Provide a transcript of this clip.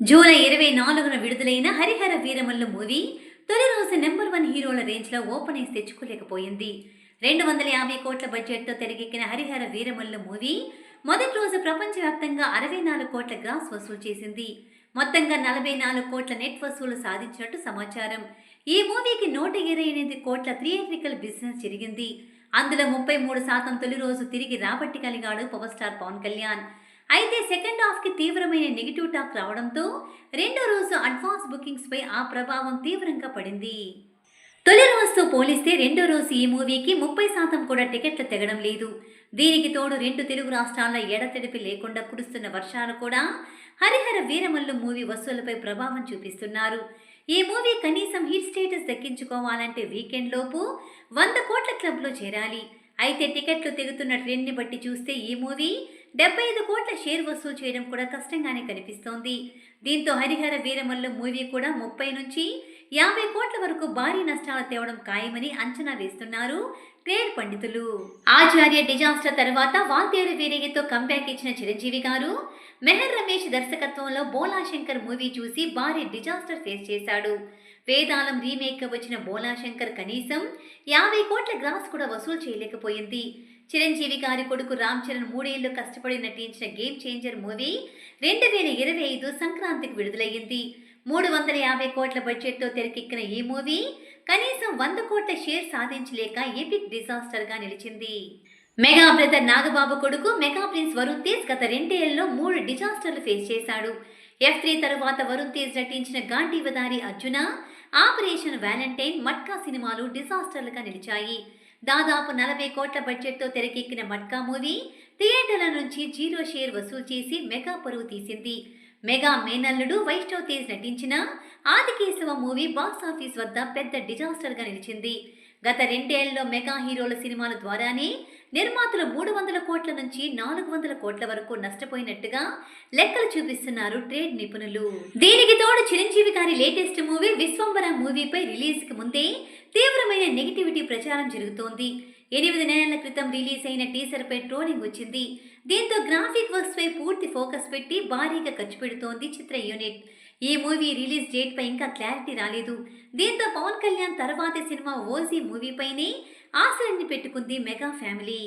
July ఇరవై నాలుగున విడుదలైన హరిహర వీరమల్లు మూవీ తొలి రోజు నెంబర్ వన్ హీరోల రేంజ్లో ఓపెనింగ్స్ తెచ్చుకోలేకపోయింది. రెండు వందల యాభై కోట్ల బడ్జెట్తో తెరకెక్కిన హరిహర వీరమల్లు మూవీ మొదటి రోజు ప్రపంచవ్యాప్తంగా అరవై నాలుగు కోట్ల గ్రాస్ వసూలు చేసింది. మొత్తంగా నలభై నాలుగు కోట్ల నెట్ వసూలు సాధించినట్టు సమాచారం. ఈ మూవీకి నూట ఇరవై ఎనిమిది కోట్ల థియేట్రికల్ బిజినెస్ జరిగింది. అందులో ముప్పై మూడు శాతం తొలి రోజు తిరిగి రాబట్టి కలిగాడు పవర్ స్టార్ పవన్ కళ్యాణ్. అయితే సెకండ్ హాఫ్కి తీవ్రమైన నెగిటివ్ టాక్ రావడంతో రెండో రోజు అడ్వాన్స్ బుకింగ్స్పై ఆ ప్రభావం తీవ్రంగా పడింది. తొలి రోజుతో పోలిస్తే రెండో రోజు ఈ మూవీకి ముప్పై శాతం కూడా టికెట్లు తెగడం లేదు. దీనికి తోడు రెండు తెలుగు రాష్ట్రాల్లో ఎడతెడిపి లేకుండా కురుస్తున్న వర్షాలు కూడా హరిహర వీరమల్లు మూవీ వసూలపై ప్రభావం చూపిస్తున్నారు. ఈ మూవీ కనీసం హిట్ స్టేటస్ దక్కించుకోవాలంటే వీకెండ్ లోపు వంద కోట్ల క్లబ్లో చేరాలి. అయితే టికెట్లు తెగుతున్న ట్రెండ్ని బట్టి చూస్తే ఈ మూవీ డెబ్బై ఐదు కోట్ల షేర్ వసూలు చేయడం కూడా కష్టంగానే కనిపిస్తోంది. దీంతో హరిహర వీరమల్లు మూవీ కూడా ముప్పై నుంచి యాభై కోట్ల వరకు భారీ నష్టాలు తేవడం ఖాయమని అంచనా వేస్తున్నారు పేరు పండితులు. ఆచార్య డిజాస్టర్ తర్వాత వాల్తేరు వీరయ్యతో కంబ్యాక్ ఇచ్చిన చిరంజీవి గారు మెహర్ రమేష్ దర్శకత్వంలో బోలా శంకర్ మూవీ చూసి భారీ డిజాస్టర్ ఫేస్ చేశాడు. వేదాలం రీమేక్ వచ్చిన బోలా శంకర్ కనీసం యాభై కోట్ల గ్రాస్ కూడా వసూలు చేయలేకపోయింది. చిరంజీవి గారి కొడుకు రామ్ చరణ్ మూడేళ్ళు కష్టపడి నటించిన గేమ్ చేంజర్ మూవీ రెండు వేల ఇరవై ఐదు సంక్రాంతికి విడుదలయ్యింది. మూడు వందల యాభై కోట్ల బడ్జెట్తో తెరకెక్కిన ఈ మూవీ కనీసం వంద కోట్ల షేర్ సాధించలేక ఎపిక్ డిజాస్టర్గా నిలిచింది. మెగా బ్రదర్ నాగబాబు కొడుకు మెగా ప్రిన్స్ వరుణ్ తేజ్ గత రెండేళ్ళలో మూడు డిజాస్టర్లు ఫేస్ చేశాడు. ఎఫ్ త్రీ తరువాత వరుణ్ తేజ్ నటించిన గాంధీవదారి అర్జున ఆపరేషన్ వ్యాలంటైన్ మట్కా సినిమాలు డిజాస్టర్లుగా నిలిచాయి. దాదాపు నలభై కోట్ల బడ్జెట్తో తెరకెక్కిన మట్కా మూవీ థియేటర్ల నుంచి జీరో షేర్ వసూలు చేసి మెగా పరువు తీసింది. మెగా మేనల్లుడు వైష్ణవ్ తేజ్ నటించిన ఆదికేశవ మూవీ బాక్స్ ఆఫీస్ వద్ద పెద్ద డిజాస్టర్గా నిలిచింది. గత రెండేళ్ళలో మెగా హీరోల సినిమాల ద్వారానే నిర్మాతలు మూడు వందల కోట్ల నుంచి నాలుగు వందల కోట్ల వరకు నష్టపోయినట్టుగా లెక్కలు చూపిస్తున్నారు ట్రేడ్ నిపుణులు. దీనికి తోడు చిరంజీవి గారి లేటెస్ట్ మూవీ విశ్వంబర మూవీపై రిలీజ్కి ముందే తీవ్ర తీవ్రమైన నెగిటివిటీ ప్రచారం జరుగుతోంది. ఎనిమిది నెలల క్రితం రిలీజ్ అయిన టీజర్పై ట్రోలింగ్ వచ్చింది. దీంతో గ్రాఫిక్ వర్క్స్పై పూర్తి ఫోకస్ పెట్టి భారీగా ఖర్చు పెడుతోంది చిత్ర యూనిట్. ఈ మూవీ రిలీజ్ డేట్ పై ఇంకా క్లారిటీ రాలేదు. దీంతో పవన్ కళ్యాణ్ తర్వాతి సినిమా ఓజీ మూవీపైనే ఆశలన్నీ పెట్టుకుంది మెగా ఫ్యామిలీ.